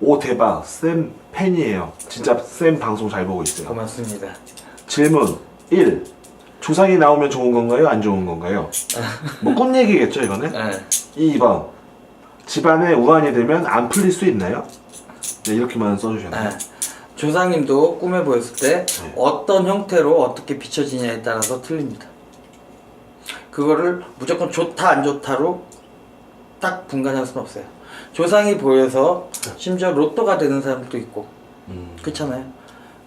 오 대박 쌤 팬이에요. 진짜 쌤 방송 잘 보고 있어요. 고맙습니다. 질문 1. 조상이 나오면 좋은 건가요? 안 좋은 건가요? 뭐 꿈 얘기겠죠 이거는? 네. 2번. 집안에 우환이 되면 안 풀릴 수 있나요? 네 이렇게만 써주셨네요. 네. 조상님도 꿈에 보였을 때 네. 어떤 형태로 어떻게 비춰지냐에 따라서 틀립니다. 그거를 무조건 좋다 안 좋다로 딱 분간할 수는 없어요. 조상이 보여서 심지어 로또가 되는 사람도 있고 음, 그렇잖아요.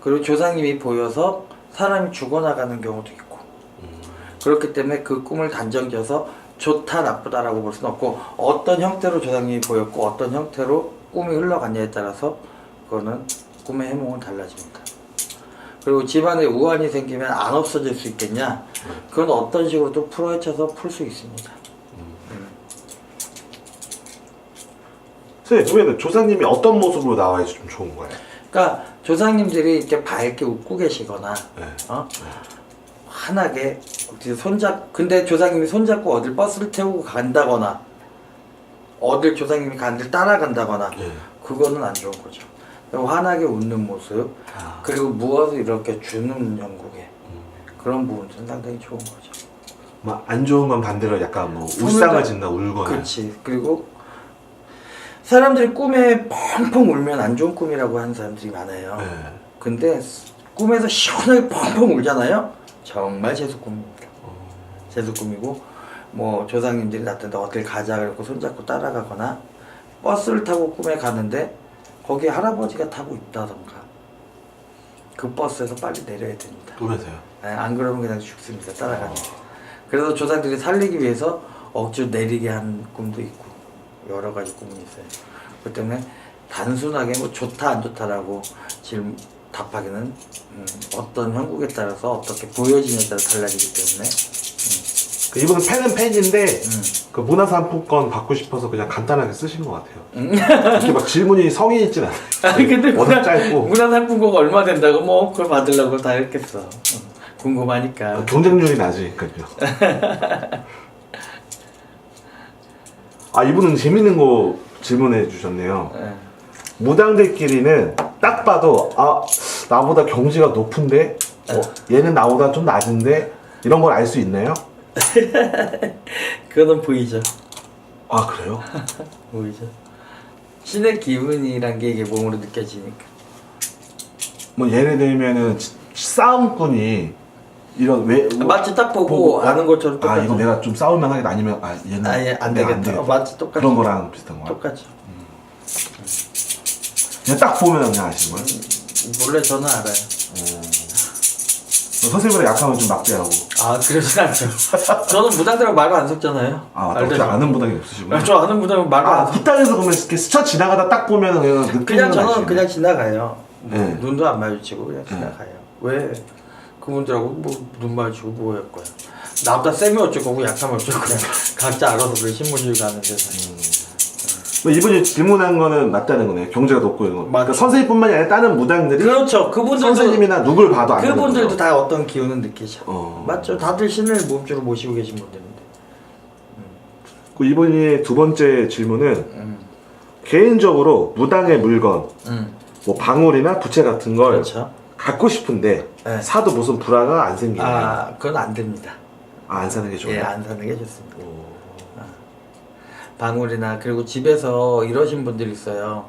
그리고 조상님이 보여서 사람이 죽어나가는 경우도 있고 그렇기 때문에 그 꿈을 단정지어서 좋다 나쁘다라고 볼 수는 없고 어떤 형태로 조상님이 보였고 어떤 형태로 꿈이 흘러갔냐에 따라서 그거는 꿈의 해몽은 달라집니다. 그리고 집안에 우환이 생기면 안 없어질 수 있겠냐? 그건 어떤 식으로 또 풀어헤쳐서 풀 수 있습니다. 선생님 보면 조상님이 어떤 모습으로 나와야지 좀 좋은 거예요? 그러니까 조상님들이 이렇게 밝게 웃고 계시거나 네. 어? 환하게 어디 손잡 근데 조상님이 손잡고 어딜 버스를 태우고 간다거나 어딜 조상님이 간들 따라간다거나 네. 그거는 안 좋은 거죠. 환하게 웃는 모습 아. 그리고 무엇을 이렇게 주는 영국에 그런 부분들은 상당히 좋은 거죠. 막 안 좋은 건 반대로 약간 뭐 손을 울상을 다- 짓나 울거나. 그렇지. 그리고 사람들이 꿈에 펑펑 울면 안 좋은 꿈이라고 하는 사람들이 많아요. 네. 근데 꿈에서 시원하게 펑펑 울잖아요. 정말 재수 꿈입니다. 재수 꿈이고 뭐 조상님들이 나타나 어딜 가자 그래고 손잡고 따라가거나 버스를 타고 꿈에 가는데 거기에 할아버지가 타고 있다던가 그 버스에서 빨리 내려야 됩니다. 보면서요. 네, 안 그러면 그냥 죽습니다. 따라가는. 그래서 조상들이 살리기 위해서 억지로 내리게 한 꿈도 있고 여러 가지 꿈이 있어요. 그렇기 때문에 단순하게 뭐 좋다 안 좋다라고 질문 답하기는 음, 어떤 형국에 따라서 어떻게 보여지냐에 따라 달라지기 때문에 그 이분은 팬은 팬인데 음. 그 문화상품권 받고 싶어서 그냥 간단하게 쓰신 것 같아요. 음. 이렇게 막 질문이 성의 있진 않아요. 아니 근데 워낙 문화, 짧고 문화상품권 얼마 된다고 뭐 그걸 받으려고 다 했겠어. 음, 궁금하니까. 경쟁률이 낮으니까요. 아 이분은 재밌는 거 질문해 주셨네요. 예. 무당들끼리는 딱 봐도 아 나보다 경지가 높은데 어, 얘는 나보다 좀 낮은데 이런 걸 알 수 있나요? 그거는 보이죠. 아 그래요? 보이죠. 신의 기운이란 게 이게 몸으로 느껴지니까. 뭐 예를 들면은 지- 싸움꾼이 이런 왜 아, 마치 딱 보고 아는 것처럼 아 똑같죠. 이거 내가 좀 싸울 만 하겠다 아니면 아 얘는 아 예 안 내가 되겠다. 어, 마치 똑같죠. 그런 거랑 비슷한 거야? 똑같죠. 그냥 딱 보면 그냥 아시는 거예요? 원래 저는 알아요. 선생님보다 약하면 좀 막대하고 아 그러진 않죠. 저는 무당들하고 말을 안 섞잖아요. 아 알죠? 어떻게 아는 부당이 없으시구나 아, 저 아는 무당은 말을 아안 섞. 뒷땅에서 보면 이렇게 스쳐 지나가다 딱 보면 그냥 느낌은 그냥 저는 아시네. 그냥 지나가요. 뭐 네. 눈도 안 마주치고 그냥 지나가요. 왜 그분들하고 뭐눈 마주치고 뭐 할 거야. 나보다 쌤이 어쩌고 약하면 어쩌고 각자 알아서 그 신문줄 가는 세상. 뭐 이분이 질문한 거는 맞다는 거네요 경제가 높고 이런 거. 그러니까 선생님뿐만이 아니라 다른 무당들이 그렇죠. 그분들도 선생님이나 누굴 봐도 안다는 그분들도 거죠. 다 어떤 기운은 느끼죠. 어. 맞죠. 다들 신을 몸주로 모시고 계신 분들인데. 그 이분이 두 번째 질문은 음. 개인적으로 무당의 물건 음. 뭐 방울이나 부채 같은 걸 그렇죠. 갖고 싶은데 네. 사도 무슨 불화가 안 생기나요? 아, 아, 그건 안 됩니다. 안 사는 게 좋아요. 예, 안 사는 게 좋습니다. 오. 방울이나 그리고 집에서 이러신 분들 있어요.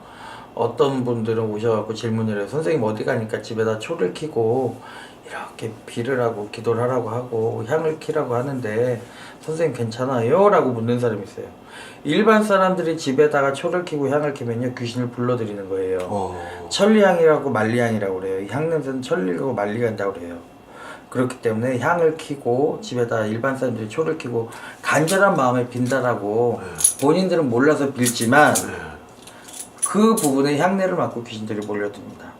어떤 분들은 오셔갖고 질문을 해요. 선생님 어디 가니까 집에다 초를 켜고 이렇게 비를 하고 기도를 하라고 하고 향을 키라고 하는데 선생님 괜찮아요? 라고 묻는 사람이 있어요. 일반 사람들이 집에다가 초를 켜고 향을 키면요 귀신을 불러들이는 거예요. 어. 천리향이라고 만리향이라고 그래요. 이 향 냄새는 천리고 만리가 된다고 그래요. 그렇기 때문에 향을 키고 집에다 일반 사람들이 초를 키고 간절한 마음에 빈다라고 본인들은 몰라서 빌지만 그 부분에 향내를 맡고 귀신들이 몰려듭니다.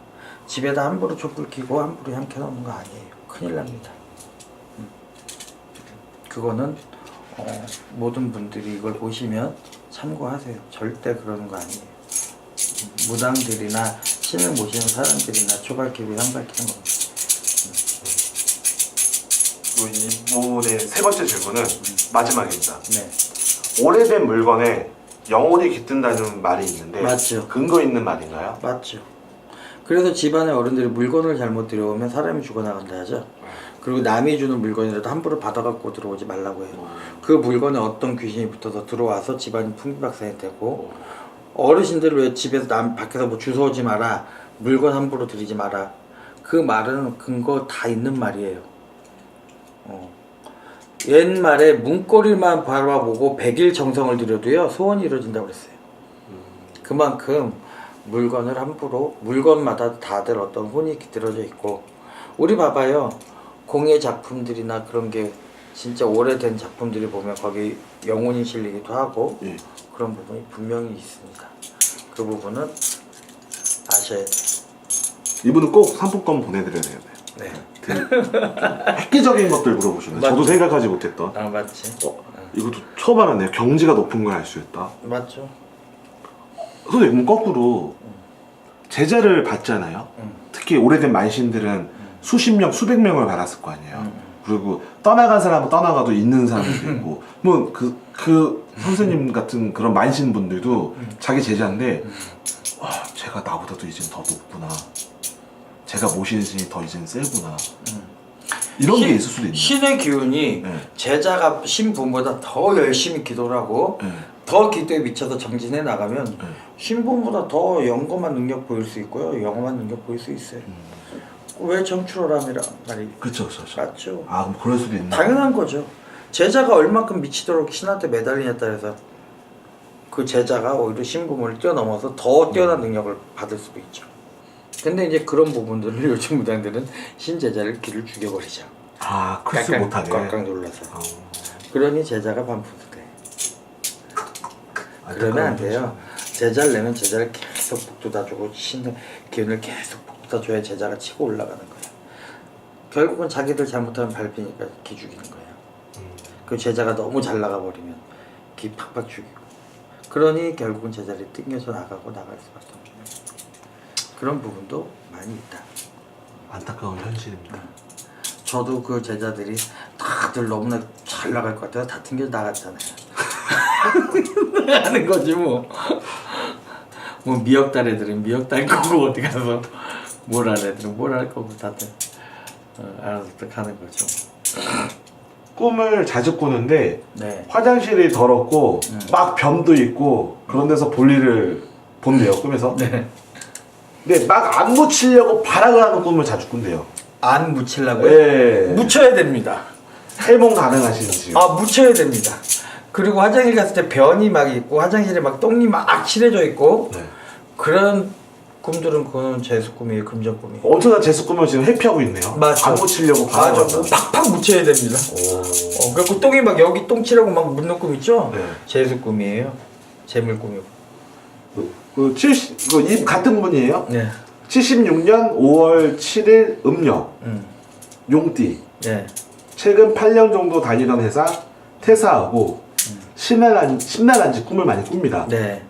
집에다 함부로 촛불 켜고 함부로 향 켜놓는 거 아니에요. 큰일 납니다. 음. 그거는 어, 모든 분들이 이걸 보시면 참고하세요. 절대 그러는 거 아니에요. 무당들이나 신을 모시는 사람들이나 초발 켜고 향 밝히는 겁니다. 그리고 이분의 세 번째 질문은 마지막입니다. 네. 오래된 물건에 영혼이 깃든다는 말이 있는데 맞죠. 근거 있는 말인가요? 맞죠. 그래서 집안의 어른들이 물건을 잘못 들여오면 사람이 죽어나간다 하죠. 그리고 남이 주는 물건이라도 함부로 받아갖고 들어오지 말라고 해요. 그 물건에 어떤 귀신이 붙어서 들어와서 집안이 풍비박산이 되고 어르신들 왜 집에서 남 밖에서 뭐 주워오지 마라 물건 함부로 들이지 마라 그 말은 근거 다 있는 말이에요. 어. 옛말에 문고리만 바라보고 백일 정성을 들여도요 소원이 이루어진다고 그랬어요. 그만큼 물건을 함부로 물건마다 다들 어떤 혼이 깃들어져 있고 우리 봐봐요 공예 작품들이나 그런 게 진짜 오래된 작품들이 보면 거기 영혼이 실리기도 하고 예. 그런 부분이 분명히 있습니다. 그 부분은 아셔야 돼요. 이분은 꼭 상품권 보내드려야 돼요. 네. 획기적인 것들 물어보시네. 저도 맞죠. 생각하지 못했던. 아 맞지. 어, 이것도 처음 알았네요. 경지가 높은 걸 알 수 있다. 맞죠. 선생님, 그럼 거꾸로 제자를 받잖아요. 음. 특히 오래된 만신들은 수십 명, 수백 명을 받았을 거 아니에요. 음. 그리고 떠나간 사람은 떠나가도 있는 사람도 있고, 뭐 그 그 선생님 같은 그런 만신 분들도 음. 자기 제자인데, 와, 제가 나보다도 이젠 더 높구나. 제가 모시는 신이 더 이젠 세구나. 이런 게 신- 있을 수도 있는. 신의 기운이 네. 제자가 신분보다 더 열심히 기도를 하고 네. 더 기도에 미쳐서 정진해 나가면 네. 신분보다 더 영검한 능력 보일 수 있고요. 영험한 능력 보일 수 있어요. 음. 왜 정출호람이라 말이 그쵸, 그쵸, 그쵸. 맞죠? 아, 그럼 그럴 수도 있나? 당연한 거죠. 제자가 얼만큼 미치도록 신한테 매달리냐에 따라서 그 제자가 오히려 신분을 뛰어넘어서 더 뛰어난 능력을 받을 수도 있죠. 근데 이제 그런 부분들을 요즘 무당들은 신제자를 길을 죽여버리죠. 아, 꽉꽉- 못하게. 꽉꽉 눌러서. 어. 그러니 제자가 반품도 돼. 안타까운 그러면 안. 돼요. 제자를 내면 제자를 계속 북돋아주고 신의 기운을 계속 북돋아줘야 제자가 치고 올라가는 거예요. 결국은 자기들 잘못하면 밟히니까 기 죽이는 거예요. 그 제자가 너무 잘 나가 버리면 기 팍팍 죽이고. 그러니 결국은 제자리 띵겨서 나가고 나갈 수밖에 없는 그런 부분도 많이 있다. 안타까운 현실입니다. 저도 그 제자들이 다들 너무나 잘 나갈 것 같아서 다 튕겨 나갔잖아요. 하는 거지 뭐. 뭐 미역달 애들은 미역달 거고 어디 가서 뭘할 애들은 뭘 할 거고 다들 어, 알아서 딱 하는 거죠. 꿈을 자주 꾸는데 네. 화장실이 더럽고 음. 막 변도 있고 그런 데서 볼일을 본대요 꿈에서. 네. 근데 막 안 묻히려고 발악을 하는 꿈을 자주 꾼대요. 안 묻히려고요? 네. 묻혀야 됩니다. 해몽 가능하신지 요? 아 묻혀야 됩니다. 그리고 화장실 갔을 때 변이 막 있고 화장실에 막 똥이 막 칠해져 있고 네. 그런 꿈들은 그거는 재수 꿈이에요 금전 꿈이에요. 엄청난 재수 꿈을 지금 회피하고 있네요. 맞죠. 안 묻히려고 맞아, 발악을 뭐 팍팍 묻혀야 됩니다. 오. 어, 그래갖고 똥이 막 여기 똥 칠하고 막 묻는 꿈 있죠? 네. 재수 꿈이에요. 재물 꿈이고. 그 70, 그 이 같은 분이에요. 네. 76년 5월 7일 음력 음. 용띠. 네. 최근 8년 정도 다니던 회사 퇴사하고 신랄한 신랄한지 꿈을 많이 꿉니다. 네.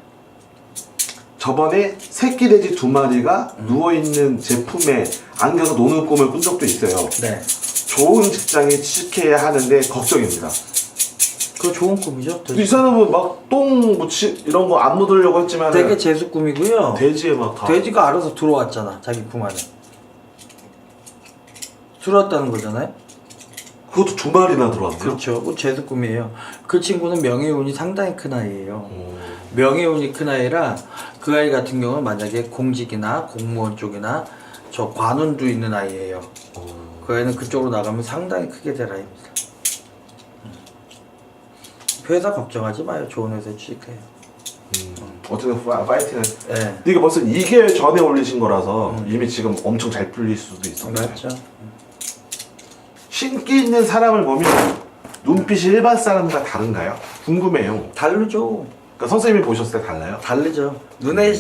저번에 새끼 돼지 두 마리가 누워 있는 제품에 안겨서 노는 꿈을 꾼 적도 있어요. 네. 좋은 직장에 취직해야 하는데 걱정입니다. 그거 좋은 꿈이죠. 이 사람은 막 똥 묻히 이런 거 안 묻으려고 했지만 되게 재수 꿈이고요. 돼지에 막 다. 돼지가 알아서 들어왔잖아. 자기 꿈 안에. 들어왔다는 거잖아요. 그것도 두 마리나 들어왔네요. 그렇죠. 그 재수 꿈이에요. 그 친구는 명예운이 상당히 큰 아이예요. 오. 명예운이 큰 아이라 그 아이 같은 경우는 만약에 공직이나 공무원 쪽이나 저 관운도 있는 아이예요. 오. 그 아이는 그쪽으로 나가면 상당히 크게 될 아이입니다. 음. 회사 걱정하지 마요. 좋은 회사에 취직해요. 음. 어쨌든 파- 파이팅은. 예. 근데 이게 벌써 2개월 전에 올리신 거라서 이미 지금 엄청 잘 풀릴 수도 있어요. 맞죠. 신기 있는 사람을 보면 눈빛이 일반 사람과 다른가요? 궁금해요. 다르죠. 그러니까 선생님이 보셨을 때 달라요? 다르죠. 눈에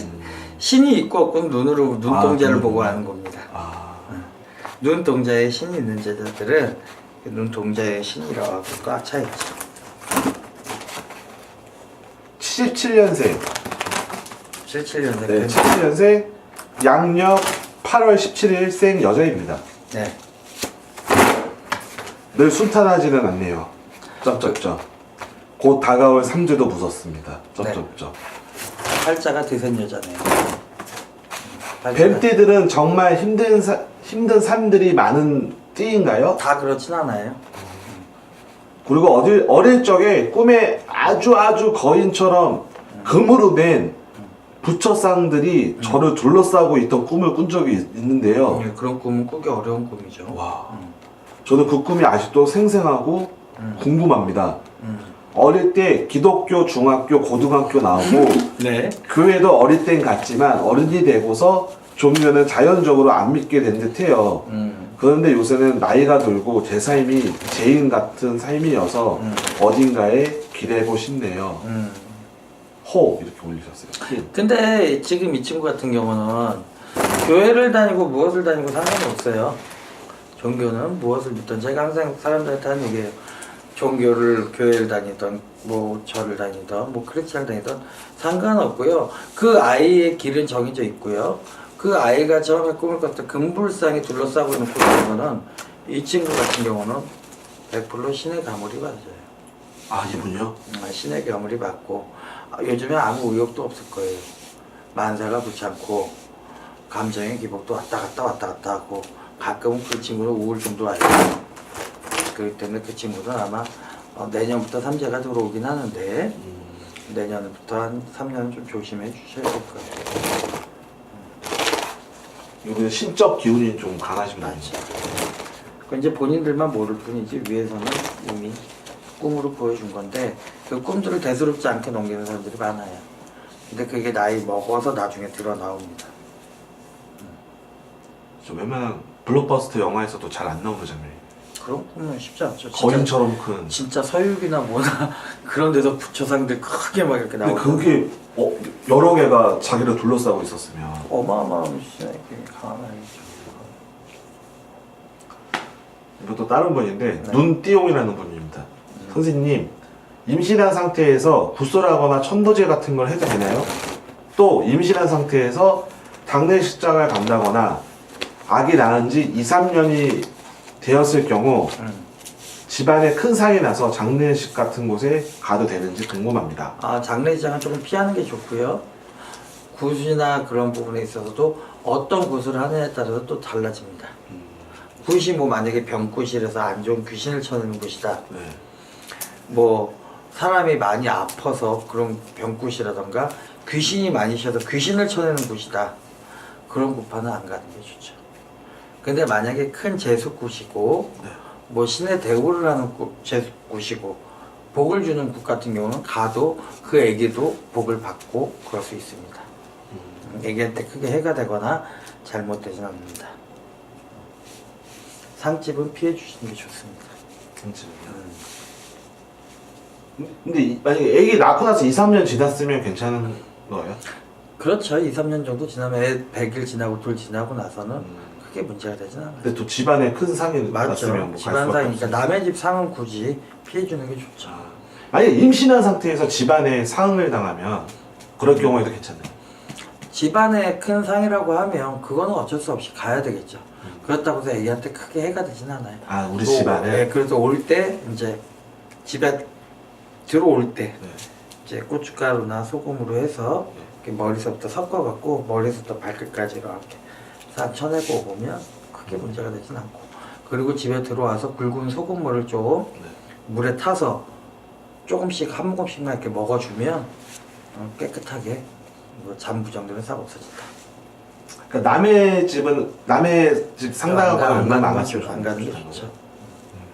신이 있고 없고는 눈으로 눈동자를 아, 보고. 아는 겁니다. 아, 눈동자에 신이 있는 제자들은 그 눈동자에 신이라고 꽉차 있죠. 77년생. 77년생. 네, 77년생 양력 8월 17일생 여자입니다. 네. 늘 순탄하지는 않네요. 쩝쩝쩝. 곧 다가올 삼재도 무섭습니다. 쩝쩝쩝. 팔자가 드센 여자네요. 팔자가- 뱀띠들은 정말 힘든 사, 힘든 삶들이 많은 띠인가요? 다 그렇진 않아요. 그리고 어릴, 어릴 적에 꿈에 아주 아주 거인처럼 금으로 낸 부처상들이 저를 둘러싸고 있던 꿈을 꾼 적이 있- 있는데요. 예, 그런 꿈은 꾸기 어려운 꿈이죠. 와, 음. 저는 그 꿈이 아직도 생생하고 음. 궁금합니다. 음. 어릴 때 기독교, 중학교, 고등학교 나오고 네. 교회도 어릴 땐 갔지만 어른이 되고서 종교는 자연적으로 안 믿게 된 듯해요. 음. 그런데 요새는 나이가 들고 제 삶이 죄인 같은 삶이어서 음. 어딘가에 기대고 싶네요. 음. 호 이렇게 올리셨어요. 흰. 근데 지금 이 친구 같은 경우는 교회를 다니고 무엇을 다니고 상관이 없어요. 종교는 무엇을 믿든 제가 항상 사람들한테 하는 얘기예요. 종교를 교회를 다니던 뭐 절을 다니던 뭐 크리스찬을 다니던 상관없고요. 그 아이의 길은 정해져 있고요. 그 아이가 처음에 꿈을 꿨던 금불상이 둘러싸고 있는 꿈이면은 이 친구 같은 경우는 100% 신의 가물이 맞아요. 아 이분요? 아, 신의 경물이 받고 아, 요즘에 아무 의욕도 없을 거예요. 만사가 붙잡고 감정의 기복도 왔다 갔다 왔다 갔다 하고 가끔은 그 친구는 우울증도 와요. 그렇기 때문에 그 친구는 아마 어, 내년부터 삼재가 들어오긴 하는데 내년부터 한 3년 좀 조심해 주셔야 될 거예요. 이분은 신적 기운이 좀 강하신 분이죠. 그 이제 본인들만 모를 뿐이지 위에서는 이미 꿈으로 보여준 건데 그 꿈들을 대수롭지 않게 넘기는 사람들이 많아요. 근데 그게 나이 먹어서 나중에 드러 나옵니다. 저 웬만한 블록버스터 영화에서도 잘 안 나오는 장면이에요. 그런 쉽지 않죠. 진짜, 거인처럼 큰. 진짜 서유기나 뭐나 그런 데서 부처상들 크게 막 이렇게 근데 나오고 그게 어, 여러 개가 자기를 둘러싸고 있었으면 어마어마한 강한 아이죠. 이것도 다른 분인데 네. 눈띠용이라는 분입니다. 선생님 임신한 상태에서 구슬하거나 천도제 같은 걸 해도 되나요? 또 임신한 상태에서 장례식장을 간다거나 아기 낳은 지 2, 3년이 되었을 경우 음. 집안에 큰 상이 나서 장례식 같은 곳에 가도 되는지 궁금합니다. 아, 장례식장은 조금 피하는 게 좋고요. 굿이나 그런 부분에 있어서도 어떤 굿을 하느냐에 따라서 또 달라집니다. 굿이 뭐 만약에 병굿이라서 안 좋은 귀신을 쳐내는 굿이다. 네. 뭐 사람이 많이 아파서 그런 병굿이라던가 귀신이 많이 쉬어서 귀신을 쳐내는 굿이다. 그런 굿파는 안 가는 게 좋죠. 근데 만약에 큰 제수굿이고 네. 뭐 신의 대우를 하는 굿- 제수굿이고 복을 주는 굿 같은 경우는 가도 그 애기도 복을 받고 그럴 수 있습니다. 음, 애기한테 크게 해가 되거나 잘못되진 않습니다. 상집은 피해 주시는 게 좋습니다. 괜찮아요. 근데 이- 만약에 애기 낳고 나서 2, 3년 지났으면 괜찮은 거예요? 그렇죠. 2, 3년 정도 지나면 애 100일 지나고 둘 지나고 나서는 음. 크게 문제가 되진 않아요. 근데 또 집안에 큰 상이. 났으면 뭐갈 수밖에 집안상이니까 없어요. 남의 집 상은 굳이 피해 주는 게 좋죠. 아, 만약에 임신한 상태에서 집안에 상을 당하면 그럴 경우에도 괜찮아요. 집안에 큰 상이라고 하면 그거는 어쩔 수 없이 가야 되겠죠. 그렇다고 해서 애기한테 크게 해가 되진 않아요. 아 우리 또, 집안에 예, 그래서 올 때 이제 집에 들어올 때 네. 이제 고춧가루나 소금으로 해서 이렇게 머리서부터 섞어갖고 머리서부터 발끝까지 이렇게 싹 쳐내고 오면 크게 문제가 되진 않고 그리고 집에 들어와서 굵은 소금물을 좀 네. 물에 타서 조금씩 한 모금씩만 이렇게 먹어주면 어, 깨끗하게 뭐 잠부 정도는 싹 없어진다. 그러니까 남의 집은 남의 집 상당하거나 안 가는 게 좋죠.